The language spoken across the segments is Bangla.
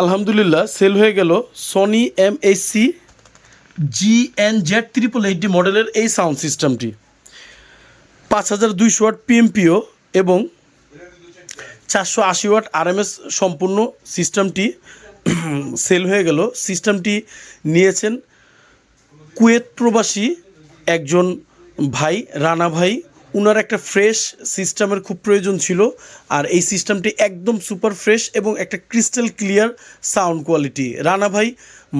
আলহামদুলিল্লাহ সেল হয়ে গেল Sony M C G N Z triple eighty মডেলের এই সাউন্ড সিস্টেমটি পাঁচ হাজার দুইশো ওয়াট পিএমপিও এবং চারশো আশি ওয়াট আরএমএস সম্পূর্ণ সিস্টেমটি সেল হয়ে গেল। সিস্টেমটি নিয়েছেন কুয়েত প্রবাসী একজন ভাই, রানা ভাই। উনার একটা ফ্রেশ সিস্টেমের খুব প্রয়োজন ছিল, আর এই সিস্টেমটি একদম সুপার ফ্রেশ এবং একটা crystal clear sound quality Rana ভাই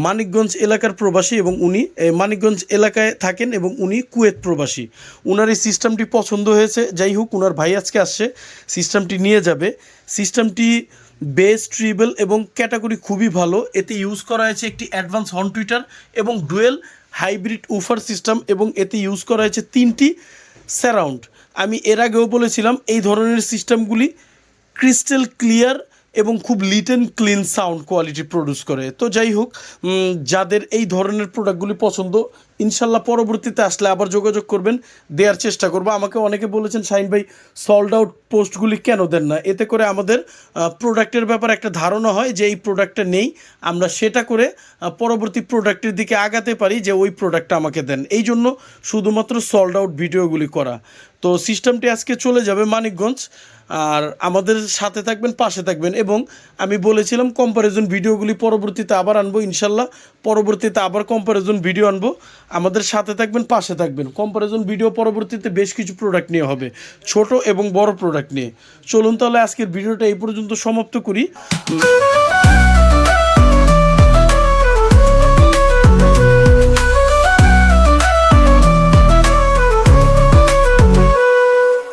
মানিকগঞ্জ এলাকার প্রবাসী এবং উনি মানিকগঞ্জ এলাকায় থাকেন এবং উনি কুয়েত প্রবাসী। উনার এই সিস্টেমটি পছন্দ হয়েছে, যাই হোক উনার ভাই আজকে আসছে সিস্টেমটি নিয়ে যাবে। সিস্টেমটি বেস ট্রিবল এবং ক্যাটাগরি খুবই ভালো। এতে ইউজ করা হয়েছে একটি অ্যাডভান্স হর্ন টুইটার এবং ডুয়েল হাইব্রিড উফার সিস্টেম এবং এতে ইউজ করা হয়েছে তিনটি স্যারাউন্ড আমি এর আগেও বলেছিলাম এই ধরনের সিস্টেমগুলি ক্রিস্টাল ক্লিয়ার এবং খুব lit and clean sound quality produce করে। তো যাই হোক যাদের এই ধরনের প্রোডাক্টগুলি পছন্দ ইনশাল্লাহ পরবর্তীতে আসলে আবার যোগাযোগ করবেন দেওয়ার চেষ্টা করব। আমাকে অনেকে বলেছেন শাইন ভাই সল্ড আউট পোস্টগুলি কেন দেন না? এতে করে আমাদের প্রোডাক্টের ব্যাপারে একটা ধারণা হয় যে এই প্রোডাক্টটা নেই। আমরা সেটা করে পরবর্তী প্রোডাক্টের দিকে আগাতে পারি যে ওই প্রোডাক্টটা আমাকে দেন। এই জন্য শুধুমাত্র সল্ড আউট ভিডিওগুলি করা। তো সিস্টেমটি আজকে চলে যাবে মানিকগঞ্জ, আর আমাদের সাথে থাকবেন, পাশে থাকবেন এবং আমি বলেছিলাম কম্প্যারিজন ভিডিওগুলি পরবর্তীতে আবার আনব, ইনশাল্লাহ পরবর্তীতে আবার কম্প্যারিজন ভিডিও আনব। আমাদের সাথে থাকবেন, পাশে থাকবেন। কম্পারিজন ভিডিও পরবর্তীতে বেশ কিছু প্রোডাক্ট নিয়ে হবে, ছোট এবং বড় প্রোডাক্ট নিয়ে। চলুন তাহলে আজকের ভিডিওটা এই পর্যন্ত সমাপ্ত করি।